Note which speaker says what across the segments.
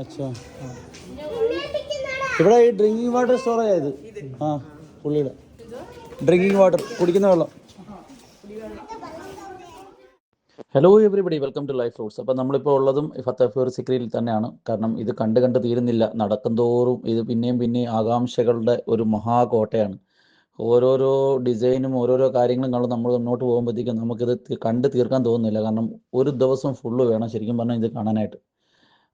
Speaker 1: അച്ഛാ. ഇവിടെ ഈ ഡ്രിങ്കിങ് വാട്ടർ സ്റ്റോറേജ് ആയത് ആ പുള്ളിയുടെ. ഡ്രിങ്കിങ് വാട്ടർ കുടിക്കുന്ന വെള്ളം. Hello everybody welcome to life roots അപ്പോൾ നമ്മളിപ്പോൾ ഉള്ളതും ഫത്തേഫൂർ സിക്രിയിൽ തന്നെയാണ്. കാരണം ഇത് കണ്ട് കണ്ട് തീരുന്നില്ല. നടക്കുന്തോറും ഇത് പിന്നെയും പിന്നെയും ആകാംക്ഷകളുടെ ഒരു മഹാകോട്ടയാണ്. ഓരോരോ ഡിസൈനും ഓരോരോ കാര്യങ്ങളും കണ്ട് നമ്മൾ മുന്നോട്ട് പോകുമ്പോഴത്തേക്കും നമുക്കിത് കണ്ട് തീർക്കാൻ തോന്നുന്നില്ല. കാരണം ഒരു ദിവസം ഫുള്ള് വേണം ശരിക്കും പറഞ്ഞാൽ ഇത് കാണാനായിട്ട്.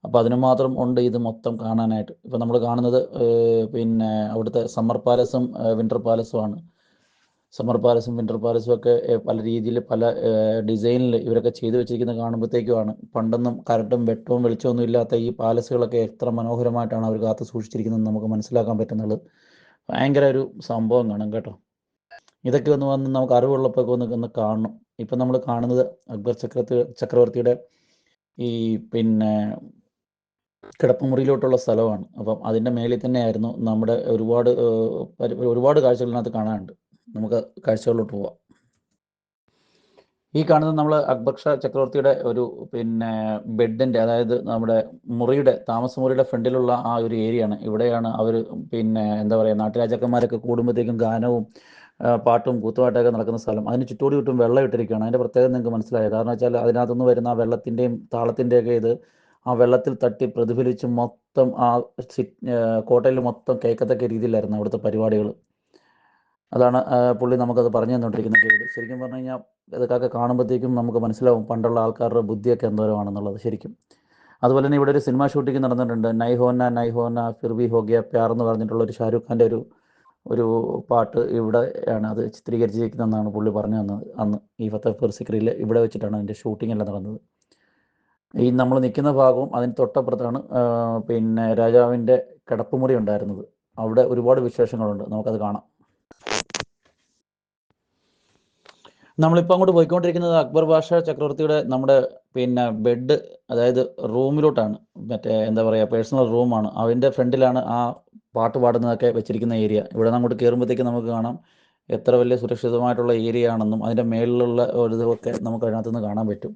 Speaker 1: അപ്പോൾ അതിന് മാത്രം ഉണ്ട് ഇത് മൊത്തം കാണാനായിട്ട്. ഇപ്പോൾ നമ്മൾ കാണുന്നത് പിന്നെ അവിടുത്തെ സമ്മർ പാലസും വിന്റർ പാലസും ആണ് സമ്മർ പാലസും വിന്റർ പാലസും ഒക്കെ പല രീതിയിൽ പല ഡിസൈനിൽ ഇവരൊക്കെ ചെയ്തു വെച്ചിരിക്കുന്നത് കാണുമ്പോഴത്തേക്കുമാണ് പണ്ടൊന്നും കരട്ടും വെട്ടവും വെളിച്ചമൊന്നും ഇല്ലാത്ത ഈ പാലസുകളൊക്കെ എത്ര മനോഹരമായിട്ടാണ് അവർ കാത്തു സൂക്ഷിച്ചിരിക്കുന്നത് നമുക്ക് മനസ്സിലാക്കാൻ പറ്റുന്നുള്ളത് ഭയങ്കര ഒരു സംഭവം കാണും കേട്ടോ. ഇതൊക്കെ ഒന്ന് വന്ന് നമുക്ക് അറിവുള്ളപ്പോൾ ഒന്ന് ഒന്ന് കാണണം. ഇപ്പം നമ്മൾ കാണുന്നത് അക്ബർ ചക്രവർത്തി ചക്രവർത്തിയുടെ ഈ പിന്നെ കിടപ്പുമുറിയിലോട്ടുള്ള സ്ഥലമാണ്. അപ്പം അതിന്റെ മേളിൽ തന്നെയായിരുന്നു നമ്മുടെ ഒരുപാട് ഒരുപാട് കാഴ്ചകളിനകത്ത് കാണാനുണ്ട്. നമുക്ക് കാഴ്ചകളിലോട്ട് പോവാം. ഈ കാണുന്നത് നമ്മൾ അക്ബക്ഷ ചക്രവർത്തിയുടെ ഒരു പിന്നെ ബെഡിന്റെ അതായത് നമ്മുടെ മുറിയുടെ താമസമുറിയുടെ ഫ്രണ്ടിലുള്ള ആ ഒരു ഏരിയയാണ്. ഇവിടെയാണ് അവർ പിന്നെ എന്താ പറയുക നാട്ടുരാജാക്കന്മാരൊക്കെ കൂടുമ്പോഴത്തേക്കും ഗാനവും പാട്ടും കൂത്തുപാട്ടൊക്കെ നടക്കുന്ന സ്ഥലം. അതിന് ചുറ്റോടി ചുറ്റും വെള്ളം ഇട്ടിരിക്കുകയാണ്. അതിന്റെ പ്രത്യേകത നിങ്ങൾക്ക് മനസ്സിലായത് കാരണം വെച്ചാൽ അതിനകത്തുനിന്ന് വരുന്ന ആ വെള്ളത്തിന്റെയും താളത്തിന്റെയൊക്കെ ഇത് ആ വെള്ളത്തിൽ തട്ടി പ്രതിഫലിച്ച് മൊത്തം ആ കോട്ടയിൽ മൊത്തം കേൾക്കത്തക്ക രീതിയിലായിരുന്നു അവിടുത്തെ പരിപാടികൾ. അതാണ് പുള്ളി നമുക്കത് പറഞ്ഞു തന്നുകൊണ്ടിരിക്കുന്ന കേട് ശരിക്കും പറഞ്ഞു കഴിഞ്ഞാൽ ഇതൊക്കെ കാണുമ്പോഴത്തേക്കും നമുക്ക് മനസ്സിലാവും പണ്ടുള്ള ആൾക്കാരുടെ ബുദ്ധിയൊക്കെ എന്തോരമാണെന്നുള്ളത് ശരിക്കും. അതുപോലെ തന്നെ ഇവിടെ ഒരു സിനിമ ഷൂട്ടിംഗ് നടന്നിട്ടുണ്ട്. നൈഹോന നൈഹോന ഫിർവി ഹോഗിയ പ്യാർ എന്ന് പറഞ്ഞിട്ടുള്ള ഒരു ഷാരൂഖ് ഖാന്റെ ഒരു ഒരു പാട്ട് ഇവിടെയാണ് അത് ചിത്രീകരിച്ചിരിക്കുന്നതെന്നാണ് പുള്ളി പറഞ്ഞു തന്നത്. അന്ന് ഈ ഫത്തേഫർ സിക്രിയിൽ ഇവിടെ വെച്ചിട്ടാണ് അതിന്റെ ഷൂട്ടിംഗ് എല്ലാം നടന്നത്. ഈ നമ്മൾ നിൽക്കുന്ന ഭാഗവും അതിന് തൊട്ടപ്പുറത്താണ് പിന്നെ രാജാവിന്റെ കിടപ്പുമുറി ഉണ്ടായിരുന്നത്. അവിടെ ഒരുപാട് വിശേഷങ്ങളുണ്ട്. നമുക്കത് കാണാം. നമ്മളിപ്പോൾ അങ്ങോട്ട് പോയിക്കൊണ്ടിരിക്കുന്നത് അക്ബർ ബാഷ ചക്രവർത്തിയുടെ നമ്മുടെ പിന്നെ ബെഡ് അതായത് റൂമിലോട്ടാണ്. മറ്റേ എന്താ പറയുക പേഴ്സണൽ റൂമാണ് അതിന്റെ ഫ്രണ്ടിലാണ് ആ പാട്ട് പാടുന്നതൊക്കെ വെച്ചിരിക്കുന്ന ഏരിയ ഇവിടെ നിന്ന് അങ്ങോട്ട് കയറുമ്പോഴത്തേക്ക് നമുക്ക് കാണാം എത്ര വലിയ സുരക്ഷിതമായിട്ടുള്ള ഏരിയ ആണെന്നും അതിന്റെ മേളിലുള്ള ഒരു ഇതൊക്കെ നമുക്ക് അതിനകത്തുനിന്ന് കാണാൻ പറ്റും.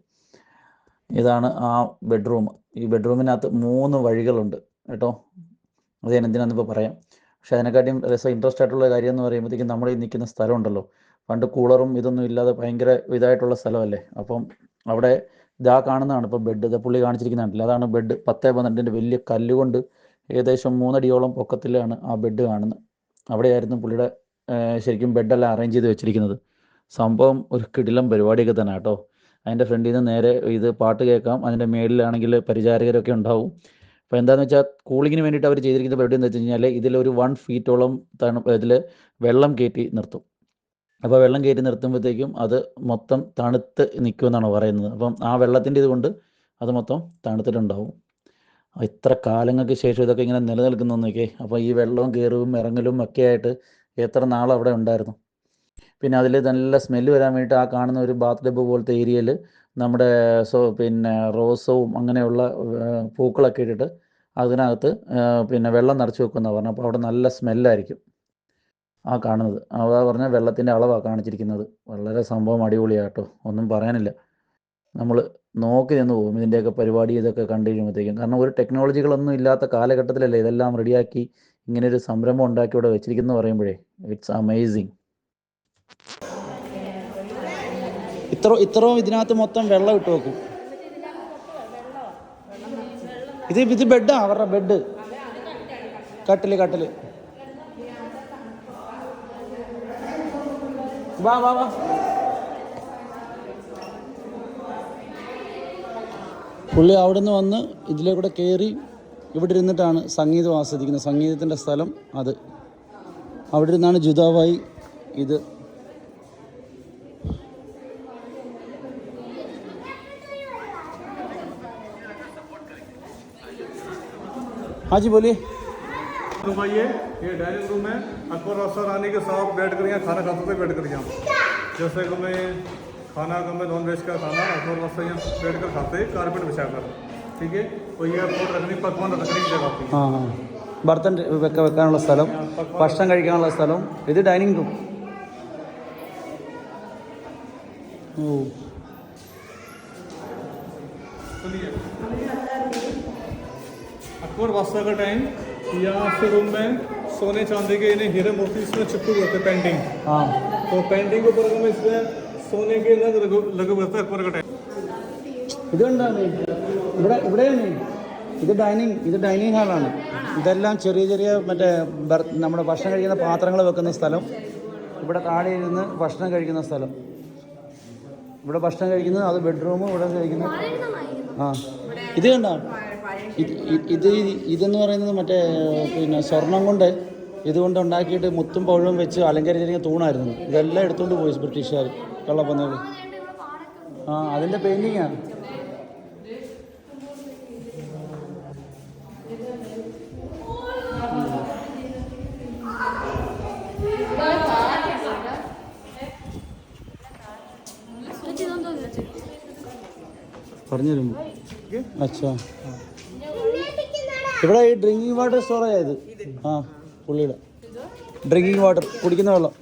Speaker 1: ഇതാണ് ആ ബെഡ്റൂം. ഈ ബെഡ്റൂമിനകത്ത് മൂന്ന് വഴികളുണ്ട് കേട്ടോ. അത് ഞാൻ എന്തിനാണെന്നിപ്പോൾ പറയാം. പക്ഷെ അതിനെക്കാട്ടിയും രസം ഇൻട്രസ്റ്റ് ആയിട്ടുള്ള കാര്യം എന്ന് പറയുമ്പോഴത്തേക്കും നമ്മൾ ഈ നിൽക്കുന്ന സ്ഥലമുണ്ടല്ലോ. പണ്ട് കൂളറും ഇതൊന്നും ഇല്ലാതെ ഭയങ്കര ഇതായിട്ടുള്ള സ്ഥലമല്ലേ? അപ്പം അവിടെ ഇതാ കാണുന്നതാണ് ഇപ്പോൾ ബെഡ് ഇത് പുള്ളി കാണിച്ചിരിക്കുന്നതാണ്. അതാണ് ബെഡ് പത്തേ പന്ത്രണ്ടിന്റെ വലിയ കല്ലുകൊണ്ട് ഏകദേശം മൂന്നടിയോളം പൊക്കത്തിലാണ് ആ ബെഡ് കാണുന്നത്. അവിടെയായിരുന്നു പുള്ളിയുടെ ശരിക്കും ബെഡെല്ലാം അറേഞ്ച് ചെയ്ത് വെച്ചിരിക്കുന്നത്. സംഭവം ഒരു കിടിലം പരിപാടിയൊക്കെ തന്നെ കേട്ടോ. അതിന്റെ ഫ്രണ്ടിൽ നിന്ന് നേരെ ഇത് പാട്ട് കേൾക്കാം. അതിന്റെ മേളിലാണെങ്കിൽ പരിചാരകരൊക്കെ ഉണ്ടാവും. അപ്പോൾ എന്താണെന്ന് വെച്ചാൽ കൂളിങ്ങിന് വേണ്ടിയിട്ട് അവർ ചെയ്തിരിക്കുന്ന പരിപാടി എന്ന് വെച്ച് കഴിഞ്ഞാൽ ഇതിലൊരു വൺ ഫീറ്റോളം തണു ഇതിൽ വെള്ളം കയറ്റി നിർത്തും. അപ്പോൾ വെള്ളം കയറ്റി നിർത്തുമ്പോഴത്തേക്കും അത് മൊത്തം തണുത്ത് നിൽക്കുമെന്നാണ് പറയുന്നത്. അപ്പം ആ വെള്ളത്തിന്റെ ഇതുകൊണ്ട് അത് മൊത്തം തണുത്തിട്ടുണ്ടാവും. ഇത്ര കാലങ്ങൾക്ക് ശേഷം ഇതൊക്കെ ഇങ്ങനെ നിലനിൽക്കുന്നൊക്കെ അപ്പോൾ ഈ വെള്ളവും കയറും ഇറങ്ങലും ഒക്കെ ആയിട്ട് എത്ര നാൾ അവിടെ ഉണ്ടായിരുന്നു? പിന്നെ അതിൽ നല്ല സ്മെല്ല് വരാൻ വേണ്ടിയിട്ട് ആ കാണുന്ന ഒരു ബാത്ത് ടബ് പോലത്തെ ഏരിയയിൽ നമ്മുടെ സോ പിന്നെ റോസവും അങ്ങനെയുള്ള പൂക്കളൊക്കെ ഇട്ടിട്ട് അതിനകത്ത് പിന്നെ വെള്ളം നിറച്ച് വെക്കുന്നതാണ് പറഞ്ഞു. അപ്പോൾ അവിടെ നല്ല സ്മെല്ലായിരിക്കും ആ കാണുന്നത്. അതാ പറഞ്ഞ വെള്ളത്തിന്റെ അളവാണ് കാണിച്ചിരിക്കുന്നത്. വളരെ സംഭവം അടിപൊളിയാട്ടോ ഒന്നും പറയാനില്ല. നമ്മൾ നോക്കി നിന്ന് പോകും. ഇതിന്റെയൊക്കെ പരിപാടി ഇതൊക്കെ കണ്ടു കഴിയുമ്പോഴത്തേക്കും കാരണം ഒരു ടെക്നോളജികളൊന്നും ഇല്ലാത്ത കാലഘട്ടത്തിലല്ലേ ഇതെല്ലാം റെഡിയാക്കി ഇങ്ങനെ ഒരു സംരംഭം ഉണ്ടാക്കി ഇവിടെ വെച്ചിരിക്കുന്നു പറയുമ്പോഴേ ഇറ്റ്സ് അമേസിങ് ഇത്ര ഇത്രയും ഇതിനകത്ത് മൊത്തം വെള്ളം ഇട്ട് വെക്കും. ഇത് ഇത് ബെഡാ അവരുടെ ബെഡ്. കട്ടിൽ കട്ടിൽ. വാ വാ വാ. പുള്ളി അവിടുന്ന് വന്ന് ഇതിലെ കൂടെ കയറി ഇവിടെ ഇരുന്നിട്ടാണ് സംഗീതം ആസ്വദിക്കുന്നത്. സംഗീതത്തിന്റെ സ്ഥലം അത്. അവിടെ ഇരുന്നാണ് ജുദാവായി ഇത് हाँ जी बोलिए
Speaker 2: रूम आइए ये डाइनिंग रूम है अकबर बादशाह रानी के साथ बैठ कर यहाँ खाना खाते थे बैठ कर यहाँ जैसे कि मैं खाना का मैं नॉन वेज का खाना अकबर बादशाह यहाँ बैठ कर खाते हैं कारपेट बिछा कर ठीक है और ये फूड रखने पकवान रखने की जगह होती है
Speaker 1: ആ ആ ബർത്തൻ വെക്ക വെക്കാനുള്ള സ്ഥലം ഭക്ഷണം കഴിക്കാനുള്ള സ്ഥലം ഇത് ഡൈനിങ് റൂം ഓ
Speaker 2: सुनिए अकबर बादशाह का टाइम यहाँ से रूम में सोने चांदी के इन्हें हीरे मोती इसमें चिपके हुए थे पेंटिंग
Speaker 1: ആ
Speaker 2: तो पेंटिंग के ऊपर में इसमें सोने के लग लगे हुए थे अकबर का टाइम
Speaker 1: ഇതുകൊണ്ടാണ് ഇവിടെ ഇവിടെയാണ് ഇത് ഡൈനിങ് ഇത് ഡൈനിങ് ഹാളാണ് ഇതെല്ലാം ചെറിയ ചെറിയ മറ്റേ ബർ- നമ്മുടെ ഭക്ഷണം കഴിക്കുന്ന പാത്രങ്ങൾ വെക്കുന്ന സ്ഥലം ഇവിടെ താഴെ ഇരുന്ന് ഭക്ഷണം കഴിക്കുന്ന സ്ഥലം ഇവിടെ ഭക്ഷണം കഴിക്കുന്നത് അത് ബെഡ്റൂം ഇവിടെ കഴിക്കുന്നത് ആ ഇത് കണ്ട ഇത് ഇതെന്ന് പറയുന്നത് മറ്റേ പിന്നെ സ്വർണം കൊണ്ട് ഇതുകൊണ്ട് ഉണ്ടാക്കിയിട്ട് മുത്തും പഴവും വെച്ച് അലങ്കരിച്ചിരിക്കുന്ന തൂണായിരുന്നു. ഇതെല്ലാം എടുത്തുകൊണ്ട് പോയി ബ്രിട്ടീഷുകാർ. കള്ളപ്പന്നകൾ ആ അതിന്റെ പെയിന്റിങ്ങാണ് പറഞ്ഞു തരുമ്പോൾ അച്ഛാ. ഇവിടെ ഈ ഡ്രിങ്കിങ് വാട്ടർ സ്റ്റോറേജ് ആയത് ആ പുള്ളിയുടെ ഡ്രിങ്കിങ് വാട്ടർ കുടിക്കുന്ന വെള്ളം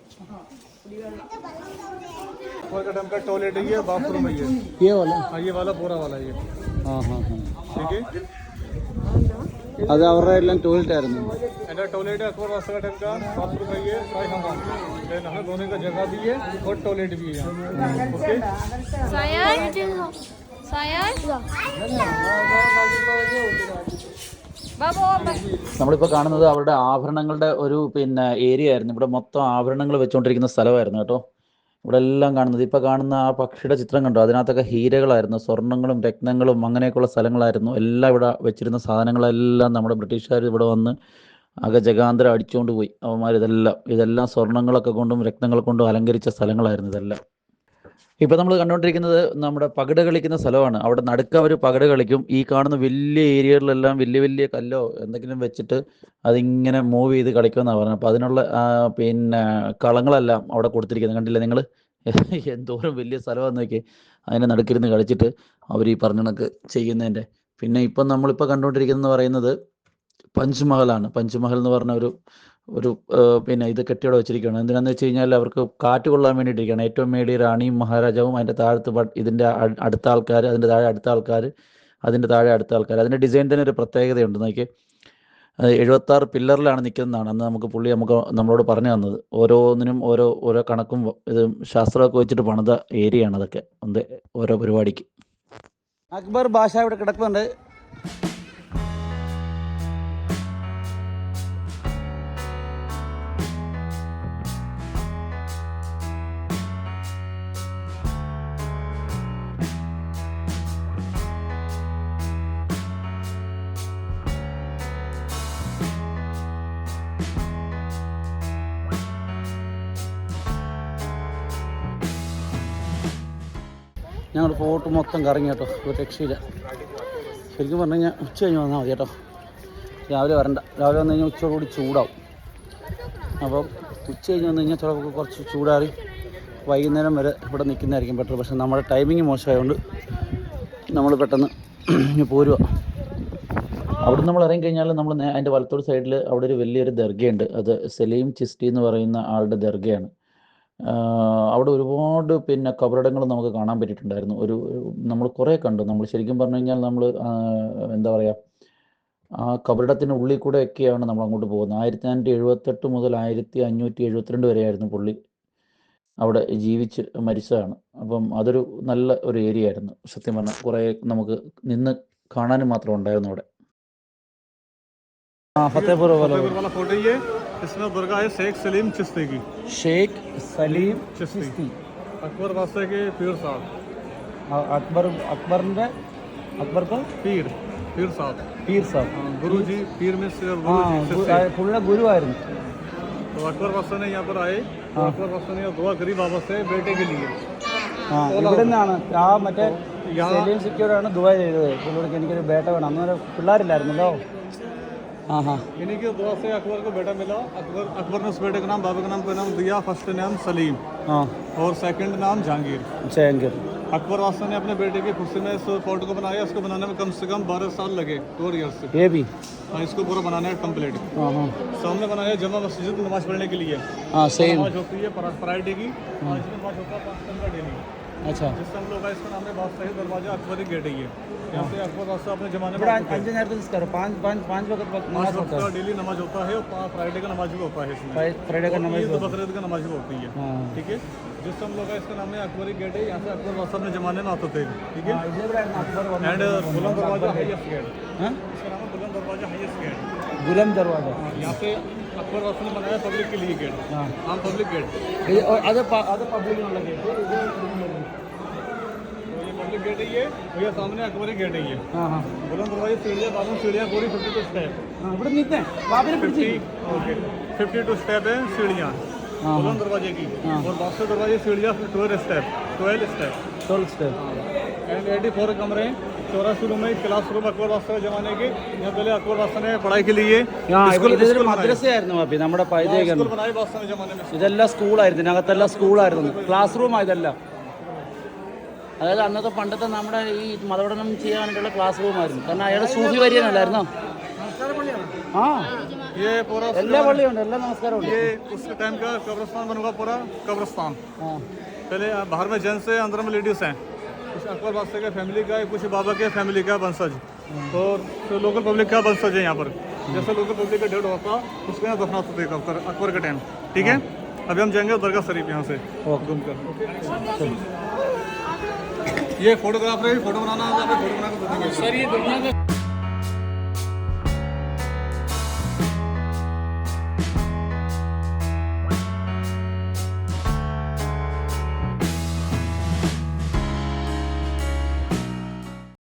Speaker 2: अकबर का टाइम का टॉयलेट है ये बाथरूम है ये
Speaker 1: ഏ വല്ല
Speaker 2: हाँ ये वाला पूरा वाला ये
Speaker 1: ആ ഹാ ഹാ
Speaker 2: ठीक है
Speaker 1: അത് അവരുടെ എല്ലാം ടോയ്ലറ്റ് ആയിരുന്നു
Speaker 2: एंड टॉयलेट है अकबर बादशाह का टाइम का बाथरूम है ये शाही हमाम ये नहा धोने का जगह भी है और टॉयलेट भी है यहाँ ओके
Speaker 3: Sayang. Sayang. Babu,
Speaker 1: നമ്മളിപ്പോൾ കാണുന്നത് അവരുടെ ആഭരണങ്ങളുടെ ഒരു പിന്നെ ഏരിയ ആയിരുന്നു. ഇവിടെ മൊത്തം ആഭരണങ്ങൾ വെച്ചുകൊണ്ടിരിക്കുന്ന സ്ഥലമായിരുന്നു കേട്ടോ. ഇവിടെ എല്ലാം കാണുന്നത്. ഇപ്പോൾ കാണുന്ന ആ പക്ഷിയുടെ ചിത്രം കണ്ടോ? അതിനകത്തൊക്കെ ഹീരകളായിരുന്നു. സ്വർണങ്ങളും രത്നങ്ങളും അങ്ങനെയൊക്കെയുള്ള സ്ഥലങ്ങളായിരുന്നു. എല്ലാം ഇവിടെ വെച്ചിരുന്ന സാധനങ്ങളെല്ലാം നമ്മുടെ ബ്രിട്ടീഷുകാർ ഇവിടെ വന്ന് ആകെ ജഗാന്തരം അടിച്ചുകൊണ്ട് പോയി. അവന്മാർ ഇതെല്ലാം ഇതെല്ലാം സ്വർണങ്ങളൊക്കെ കൊണ്ടും രത്നങ്ങൾ കൊണ്ടും അലങ്കരിച്ച സ്ഥലങ്ങളായിരുന്നു ഇതെല്ലാം. ഇപ്പം നമ്മൾ കണ്ടുകൊണ്ടിരിക്കുന്നത് നമ്മുടെ പകട് കളിക്കുന്ന സ്ഥലമാണ്. അവിടെ നടുക്ക അവർ പകട് കളിക്കും. ഈ കാണുന്ന വലിയ ഏരിയകളിലെല്ലാം വലിയ വലിയ കല്ലോ എന്തെങ്കിലും വെച്ചിട്ട് അതിങ്ങനെ മൂവ് ചെയ്ത് കളിക്കുമെന്നാണ് പറഞ്ഞത്. അപ്പോൾ അതിനുള്ള പിന്നെ കളങ്ങളെല്ലാം അവിടെ കൊടുത്തിരിക്കുന്നത്. കണ്ടില്ലേ നിങ്ങൾ എന്തോരം വലിയ സ്ഥലമാണെന്ന് നോക്കി അതിനെ നടുക്കിരുന്ന് കളിച്ചിട്ട് അവർ ഈ പറഞ്ഞ കണക്ക് ചെയ്യുന്നതിന്റെ പിന്നെ ഇപ്പം നമ്മളിപ്പോൾ കണ്ടുകൊണ്ടിരിക്കുന്നത് പറയുന്നത് പഞ്ച്മഹലാണ് പഞ്ച്മഹൽ എന്ന് പറഞ്ഞ ഒരു ഒരു പിന്നെ ഇത് കെട്ടിയോടെ വെച്ചിരിക്കുകയാണ്. എന്തിനാന്ന് വെച്ച് കഴിഞ്ഞാൽ അവർക്ക് കാറ്റ് കൊള്ളാൻ വേണ്ടിയിട്ടിരിക്കുകയാണ്. ഏറ്റവും മേടി റാണിയും മഹാരാജാവും അതിന്റെ താഴത്ത് ഇതിന്റെ അടുത്ത ആൾക്കാർ അതിന്റെ താഴെ അടുത്ത ആൾക്കാർ അതിന്റെ താഴെ അടുത്ത ആൾക്കാർ. അതിന്റെ ഡിസൈൻ തന്നെ ഒരു പ്രത്യേകതയുണ്ട്. നോക്കി എഴുപത്താറ് പില്ലറിലാണ് നിൽക്കുന്നതാണ്. അന്ന് നമുക്ക് പുള്ളി നമുക്ക് നമ്മളോട് പറഞ്ഞു തന്നത്. ഓരോന്നിനും ഓരോ ഓരോ കണക്കും ഇത് ശാസ്ത്രമൊക്കെ വെച്ചിട്ട് പണിത ഏരിയയാണ് അതൊക്കെ. ഓരോ പരിപാടിക്ക്. അക്ബർ ഭാഷ ഇവിടെ കിടക്കുന്നുണ്ട്. ഞങ്ങൾ ഫോട്ടോ മൊത്തം കറങ്ങി കേട്ടോ ഒരു രക്ഷയില്ല ശരിക്കും പറഞ്ഞു കഴിഞ്ഞാൽ ഉച്ച കഴിഞ്ഞ് വന്നാൽ മതി കേട്ടോ. രാവിലെ വരണ്ട. രാവിലെ വന്നു കഴിഞ്ഞാൽ ഉച്ചയോടുകൂടി ചൂടാവും. അപ്പം ഉച്ച കഴിഞ്ഞ് വന്നു കഴിഞ്ഞാൽ ചിലപ്പോൾ കുറച്ച് ചൂടാറി വൈകുന്നേരം വരെ ഇവിടെ നിൽക്കുന്നതായിരിക്കും ബെറ്റർ പക്ഷേ നമ്മുടെ ടൈമിങ് മോശമായതുകൊണ്ട് നമ്മൾ പെട്ടെന്ന് പോരുക അവിടെ നമ്മൾ ഇറങ്ങി കഴിഞ്ഞാൽ നമ്മൾ അതിന്റെ വലത്തോട് സൈഡിൽ അവിടെ ഒരു വലിയൊരു ദർഗയുണ്ട്. അത് സലീം ചിസ്റ്റി എന്ന് പറയുന്ന ആളുടെ ദർഗയാണ്. അവിടെ ഒരുപാട് പിന്നെ കബറിടങ്ങൾ നമുക്ക് കാണാൻ പറ്റിയിട്ടുണ്ടായിരുന്നു. ഒരു നമ്മൾ കുറേ കണ്ടു. നമ്മൾ ശരിക്കും പറഞ്ഞു കഴിഞ്ഞാൽ നമ്മൾ എന്താ പറയുക ആ കബറിടത്തിന്റെ ഉള്ളിൽ കൂടെ ഒക്കെയാണ് നമ്മൾ അങ്ങോട്ട് പോകുന്നത്. ആയിരത്തി തൊള്ളായിരത്തി എഴുപത്തെട്ട് മുതൽ ആയിരത്തി അഞ്ഞൂറ്റി എഴുപത്തിരണ്ട് വരെയായിരുന്നു പുള്ളി അവിടെ ജീവിച്ച് മരിച്ചതാണ്. അപ്പം അതൊരു നല്ല ഒരു ഏരിയ ആയിരുന്നു. സത്യം പറഞ്ഞാൽ കുറേ നമുക്ക് നിന്ന് കാണാനും മാത്രം ഉണ്ടായിരുന്നു അവിടെ. ആ ഫത്തേപൂർ
Speaker 2: പോലെ. इसमें दरगाह है शेख सलीम चिश्ती की
Speaker 1: ഷെയ്ഖ് സലീം
Speaker 2: चिश्ती अकबर बादशाह के पीर साहब
Speaker 1: അക്ബർ അക്ബറിൻ്റെ അക്ബർക്ക്
Speaker 2: पीर पीर साहब
Speaker 1: പീർ സാബ്
Speaker 2: हाँ, गुरु जी पीर में से
Speaker 1: ആ
Speaker 2: गुरु जी चिश्ती।
Speaker 1: പുള്ളിയുടെ ഗുരുവായിരുന്നു
Speaker 2: तो अकबर बादशाह ने यहाँ पर आए तो अकबर बादशाह ने यहाँ दुआ करी बाबा से बेटे के लिए
Speaker 1: ആ ഇവിടെ നിന്നാണ് ആ മറ്റേ സലീം സിക്യൂരാണ് ദുബായ് ചെയ്തത് പുള്ളിക്ക് എനിക്കൊരു ബേട്ട വേണം അന്നേരം പിള്ളേരില്ലായിരുന്നല്ലോ
Speaker 2: इन्हीं की दुआ से अकबर को बेटा मिला। अकबर अकबर ने उस बेटे का नाम बाबा का नाम का नाम दिया। फ़र्स्ट नाम सलीम।
Speaker 1: हाँ।
Speaker 2: और सेकंड नाम जहांगीर।
Speaker 1: जहांगीर।
Speaker 2: अकबर वास्तव ने अपने बेटे की खुशी में इस फ़ोटो को बनाया। इसको बनाने में कम से कम बारह साल लगे टोर ईयर्स
Speaker 1: ये भी।
Speaker 2: हाँ इसको पूरा बनाना है कंप्लीट सामने बनाया जमा मस्जिद नमाज़ पढ़ने के लिए।
Speaker 1: हाँ
Speaker 2: नमाज़ होती है फ्राइडे की। हाँ। नमाज़ होता है
Speaker 4: अच्छा।
Speaker 2: जिस हम लोग दरवाज़ा अकबरी गेट है यहाँ से अकबर जमाने में डेली नमाज़ होता है। का नमाज़ भी होता है इसमें। तो
Speaker 4: होती है।
Speaker 2: ठीक है? जिस हम लोग इसका नाम है अकबरी गेट है। यहाँ से अकबर रास्ता जमाने में आते थे। ठीक है? एंड बुलंद दरवाज़ा
Speaker 4: है
Speaker 2: बुलंद दरवाज़ा हाईएस्ट गेट
Speaker 4: बुलंद दरवाज़ा।
Speaker 2: हाँ, यहाँ पे अकबर रसूल बनाया पब्लिक के लिए गेट हाँ। पब्लिक गेट
Speaker 4: और अदर अदर पब्लिक
Speaker 2: वाला गेट पब्लिक गेट है। ये भैया तो सामने अकबर गेट है ये।
Speaker 4: हाँ
Speaker 2: हाँ। दरवाजे सीढ़िया बाथरूम सीढ़िया पूरी फिफ्टी टू स्टेप
Speaker 4: हाँ नीचे
Speaker 2: fifty okay fifty two step है
Speaker 4: हाँ,
Speaker 2: हाँ। दरवाजे की। और बाक्सर दरवाजे सीढ़िया twelve step twelve step
Speaker 4: twelve step
Speaker 2: and eighty four कमरे चौरासी रूम है क्लास रूम अकबर बादशाह के ज़माने के यहाँ पहले अकबर बादशाह ने पढ़ाई के लिए
Speaker 4: ആ
Speaker 2: स्कूल
Speaker 4: ഇവിടെ ഇതൊരു
Speaker 2: स्कूल बनाए।
Speaker 4: മദ്രസയായിരുന്നു ബാപ്പി നമ്മുടെ
Speaker 2: हाँ,
Speaker 4: പൈതേക്കാണ്
Speaker 2: स्कूल बनाए बादशाह के ज़माने में
Speaker 4: ഇതെല്ലാം സ്കൂളായിരുന്നു ഇതിനകത്തെല്ലാം സ്കൂളായിരുന്നു ക്ലാസ് റൂമാണ് ഇതെല്ലാം അതായത് അന്നത്തെ പണ്ടത്തെ നമ്മുടെ ഈ മതപഠനം ചെയ്യാൻ വേണ്ടിയിട്ടുള്ള ക്ലാസ് റൂമായിരുന്നു കാരണം അയാൾ സൂഫി വരികയല്ലായിരുന്നോ ആ
Speaker 2: ये पूरा
Speaker 4: എല്ലാ പള്ളിയുണ്ട് എല്ലാ നമസ്കാരമുണ്ട്
Speaker 2: ये उस टाइम का कब्रस्तान बन हुआ पूरा कब्रस्तान
Speaker 4: ആ
Speaker 2: पहले बाहर में जेंट्स है अंदर में लेडीज हैं कुछ अकबर बादशाह का फैमिली का है कुछ बाबा के फैमिली का बंसज और तो लोकल पब्लिक का बंसज है यहाँ पर। जैसे लोकल पब्लिक का डेड होता है उसके यहाँ दफना होता अकबर अकबर का टाइम ठीक है? हाँ। अभी हम जाएँगे दरगाह शरीफ यहाँ से। घूम कर। ये फोटोग्राफर फ़ोटो बनाना फ़ोटो
Speaker 4: बनाकर